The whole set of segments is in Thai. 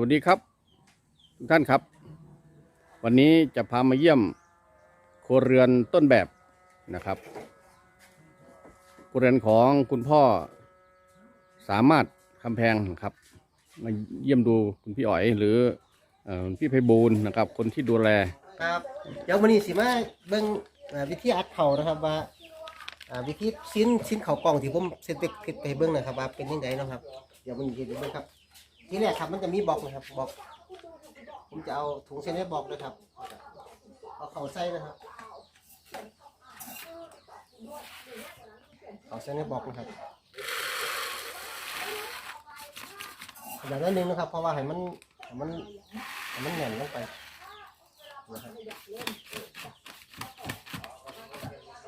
วัสดีครับ ทุกท่านครับ วันนี้จะพามาเยี่ยมครัวเรือนต้นแบบนะครับครัวเรือนของคุณพ่อสามารถคำแพงนะครับ มาเยี่ยมดูคุณพี่อ๋อยหรือเอ่อพี่ไพบูลย์นะครับ คนที่ดูแล ครับเดี๋ยววันนี้สิมาเบิ่งอ่าวิธีอัดเขานะครับว่าอ่าวิธีชิ้นชิ้นเขากล่องที่ผมเซตไปคิดไปให้เบิ่งนะครับว่าเป็นยังไงเนาะครับ เดี๋ยวมันเห็นเบิ่งครับ ที่แรกครับมันจะมีบอกนะครับบอกผมจะเอาถุงเส้นให้บอกนะครับเอาเขาใส่นะครับเขาใส่ในบอกนะครับอย่างนั้นนึงนะครับ เพราะว่าให้มันให้มันให้มันแน่นลงไปนะครับ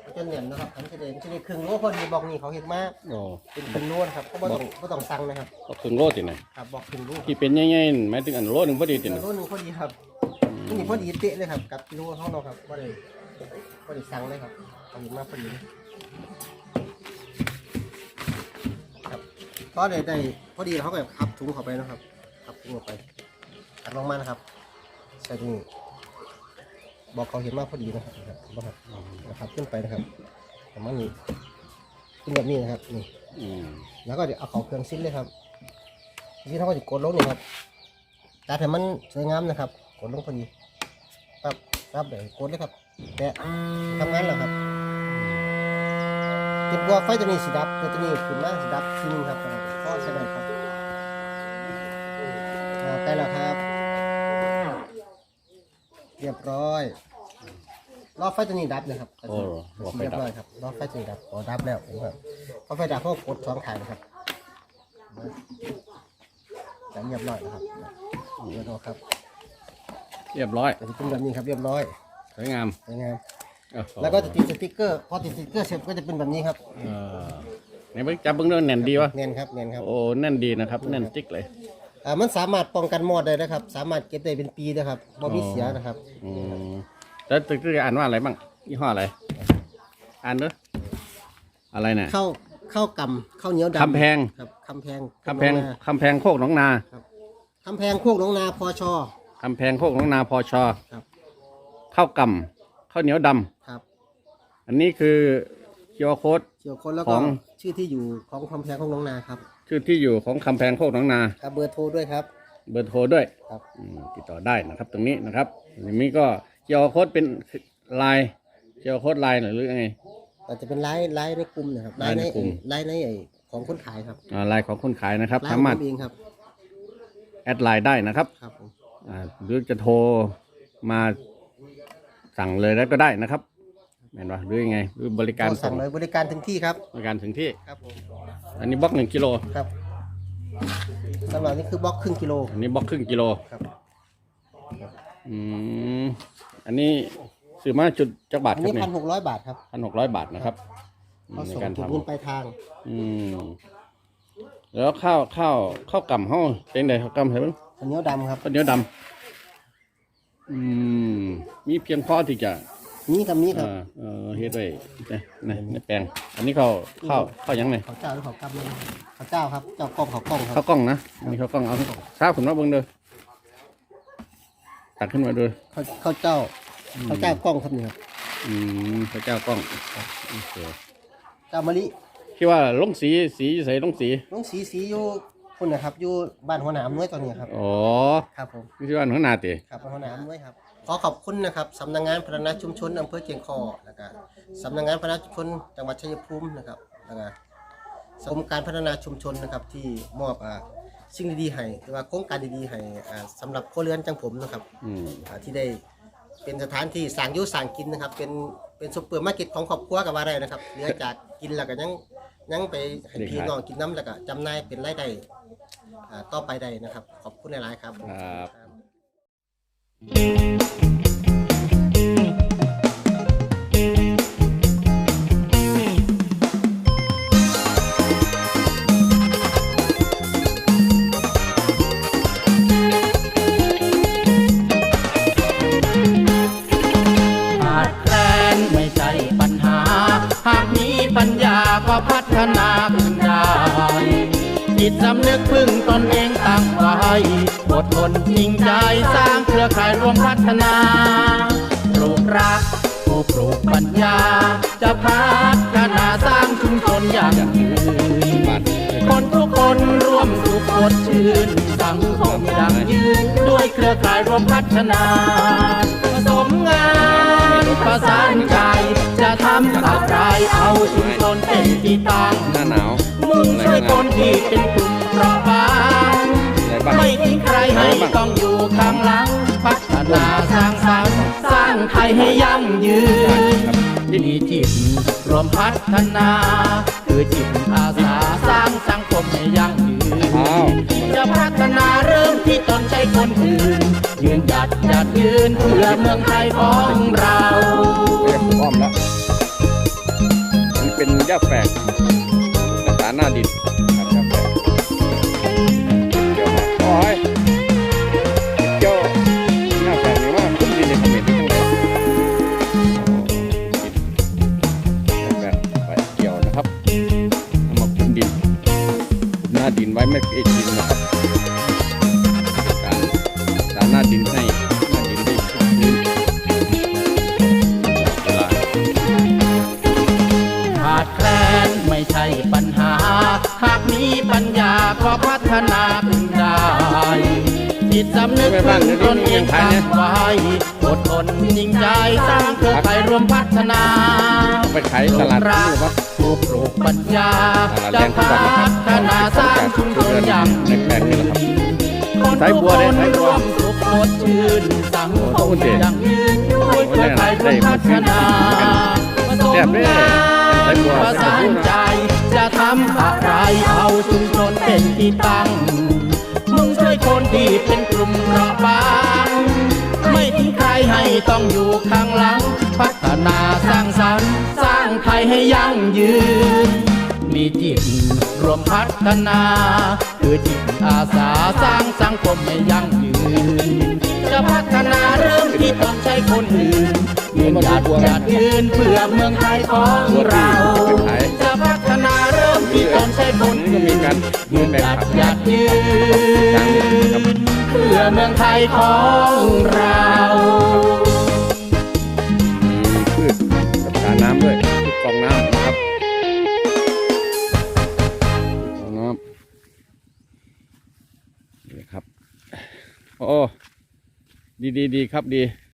มันจะเหนียมนะครับมันจะได้มันจะได้ครึ่งโลพอดีบอกนี่เขาเห็นมาโอ้เป็นครึ่งโลนะครับก็บ่ต้องบ่ต้องสั่งนะครับก็ครึ่งโลตินะครับบอกครึ่งโลที่เป็นง่ายๆหมายถึงอันโลหนึ่งพอดีตินะโลหนึงพอดีครับนี่พอดีเป๊ะเลยครับกับกิโลเท่าเราครับบ่ได้บ่ได้สั่งเลยครับเขาเห็นมาพอดีครับก็ได้ได้พอดีเขาก็พับถุงเข้าไปนะครับพับถุงเข้าไปอัดลงมานะครับใส่ตรงนี้ บอกเขาเห็นมาพอดีนะครับนะครับบ่ครับนะครับขึ้นไปนะครับประมาณนี้ขึ้นแบบนี้นะครับนี่อืมแล้วก็เดี๋ยวเอาเขาเครื่องซิ้นเลยครับซิ้นเขาก็จะกดลงนี่ครับตัดให้มันสวยงามนะครับ กดลงพอดีปั๊บปั๊บเดี๋ยวกดเลยครับแตะทำงานแล้วครับติดบัวไฟตัวนี้สีดับตัวนี้ขึ้นมาสีดับทีนึงครับก็ใช้ได้ครับอ่าใกล้แล้วครับ เรียบร้อย รอบไฟตัวนี้ดับเลยครับโอ้รอไฟเรียบดับร้อยครับ รอบไฟตัวนี้ดับอ๋อดับแล้วผมครับพอไฟดับเขากดสองถ่ายนะครับจะเรียบร้อยนะครับเรียบร้อยครับเรียบร้อยจะเป็นแบบนี้ครับเรียบร้อยสวยงามสวยงามโอ้โหแล้วก็จะติดสติ๊กเกอร์ พอติดสติ๊กเกอร์เสร็จก็จะเป็นแบบนี้ครับ เออไหนเบิ่งจับเบิ่งเรื่องแน่นดีวะ เนียนครับเนียนครับ โอ้แน่นดีนะครับแน่นจิ๊กเลย อ่ามันสามารถป้องกันมอดได้นะครับ สามารถเก็บได้เป็นปีนะครับบ่มีเสียนะครับอืมแล้วตึกจะอ่านว่าอะไรบ้างยี่ห้ออะไร อ่านเนอะอะไรเนี่ย เข้าเข้ากำเข้าวเหนียวดำคำแพง ครับคำแพงคำแพงคำแพงโคกหนองนาคำแพงโคกหนองนาพอชอ คำแพงโคกหนองนาพอชอครับ ข้าวกำข้าวเหนียวดำครับอันนี้คือเคียวโค้ดเกี่ยวคนแล้วขก็อง ชื่อที่อยู่ของคำแพงของหนองนาครับ ชื่อที่อยู่ของคำแพงโคกหนองนา ครับเบอร์โทรด้วยครับ เบอร์โทรด้วยครับ อืมติดต่อได้นะครับ ตรงนี้นะครับอันนี้ก็เคียวโค้ดเป็นลายเคียวโค้ดลายหรือยังไง อาจจะเป็นไลน์ไลน์ในกลุ่มนะครับไลน์ในกลุ่ม ไลน์ในไอ้ของคนขายครับอ่าลายของคนขายนะครับ ไลน์สาของมารถผมเองครับแอดไลน์ได้นะครับครับผมอ่าหรือจะโทรมาสั่งเลยแล้วก็ได้นะครับ เห็นปะหรือยังไงหรือบริการโทสั่งเลยบริการถึงที่ครับ บริการถึงที่ ครับผม อันนี้บล็อกหนึ่งกิโลครับสำหรับนี่คือบล็อกครึ่งกิโล อันนี้บล็อกครึ่งกิโลครับ อืมอันนี้ซื้อมาจุดจักบาทอันครับนี้เนี่พัยนหกร้อยบาทครับพันหกร้อยบาทนะครับอืมเขาในส่งการถึงทำเงินปลายทาง อืมแล้วข้าวข้าวข้าวกำห้องเป็นไงข้าวกำเห็นไหมข้าวเหนียวดำครับ ข้าวเหนียวดำอืมมีเพียงพอที่จะ นี่กับนี้ครับเอ่อเอ่อเฮ็ดไว้เนี่ยในในแปลง อันนี้เขาข้าวข้าวหยังไงข้าวเจ้าหรือข้าวกล้ำเนี่ยข้าวเจ้าครับเจ้ากล้องข้าวกล้องคข้ารับวกล้องนะอันนี้ข้าวกล้องเอาทราบขึ้นมาเบิ่งเด้อตักขึ้นมาดูข้าวข้าวเจ้าข้าวเจ้ากล้องครับนี่ครับอืมพระเจ้ากล้องโอเคเจ้ามะลิคิดว่าลงสีสีใส่ลงสีลุงสีสีอยู่คุณนะครับอยู่บ้านหัวหน้าอำนวยตอนนี้ครับอ๋อครับผมนี่ที่ว่าข้างหน้าติครับหัวหน้าอำนวยครับข อขอบคุณนะครับสำนักงานพัฒนาชุมชนอำเภอเชียงคอแล้วก็สำนักงานพัฒนาชุมชนจังหวัดชัยภูมินะครับแล้วก็กรมการพัฒนาชุมชนนะครับที่มอบอ่าสิ่งดีๆให้หรือว่าโครงการดีๆให้อ่าสำหรับครัวเรือนจังผมนะครับอืมอ่าที่ได้เป็นสถานที่สร้างอยุสร้างกินนะครับ เป็นเป็นซุปเปอร์มาร์เก็ตของครอบครัวกับว่าได้นะครับเหลือจากกินแล้วก็ยังยังไปให้พี่น้องกินน้ำแล้วก็จำหน่ายเป็นรายได้อ่าต่อไปได้นะครับ ขอบคุณหลายๆครับครับ นาขึ้นได้จิตสำนึกพึ่งตนเองตั้งไว้หัวดทนจริงใจสร้างเครือข่ายรวมพัฒนาปลูกรักผู้ปลูกปัญญา จะพัฒนาสร้างชุมชนอย่างยืนบ้านคนทุกคนร่วมสุขสดชื่นสังคมยั่งยืนด้วยเครือข่ายรวมพัฒนา ประสานใจ จะทำอะไรเอาชุมชนเป็นที่ตั้งหน้าหนาวมุ่งช่วยคนที่เป็นกลุ่มเปราะบางอะไรบ้างไม่ทิ้งใครให้ต้องอยู่ข้างหลัง พัฒนาสร้างสรรค์สร้างไทยให้ยั่งยืนมีจิตรวมพัฒนา คือจิตอาสาสร้างสังคมให้ยั่งยือ้าวน จะพัฒนาเริ่มที่ตนใช้คนอื่น ยืนหยัดหยัดยืนเพื่อเมืองไทยของเราเรียกอ้อมแล้วนี่เป็นหญ้าแฝกภาษาหน้าดิน ก็พัฒนาขึ้นได้จิตสำนึกพึ่งตนเองตั้งไว้อดทนจริงใจสร้างเครือข่ายรวมพัฒนาไปขายตลาดนี่ปะผู้ปลูกปัญญาตลาดแรจะงทุกวันนะครับพัฒนาสร้างชุมชนอย่างในแปลงนี่แหละครับคนสายบัวทุกได้คนสายบัวร่วมสุขสดชื่นสังคมอย่างยืนด้วยเครือข่ายรวมพัฒนาผสมแซ่บเด้งาสายนบัวประสานใจจะทำอะไรเอาชุมชนเป็นที่ตั้ง มุ่งช่วยคนที่เป็นกลุ่มเปราะบาง ไม่ทิ้งใครให้ต้องอยู่ข้างหลัง พัฒนาสร้างสรรค์ สร้างไทยให้ยั่งยืน มีจิตรวมพัฒนา คือจิตอาสาสร้างสังคมให้ยั่งยืน จะพัฒนาเริ่มที่ต้องใช้คนอื่นยืนหยัดหยัดยืนเพื่อเมืองไทยของเรา มที่ต้องใช้คนก็อื่มีนการยืนแบ่หงยัดขับหยัดยืนเพื่อเมืองไทยของเรามีพืชกับสาน้ำด้วยพืชกองน้ำนะครับกองน้ำนี่ครับโอ้ดีดีดีครับดี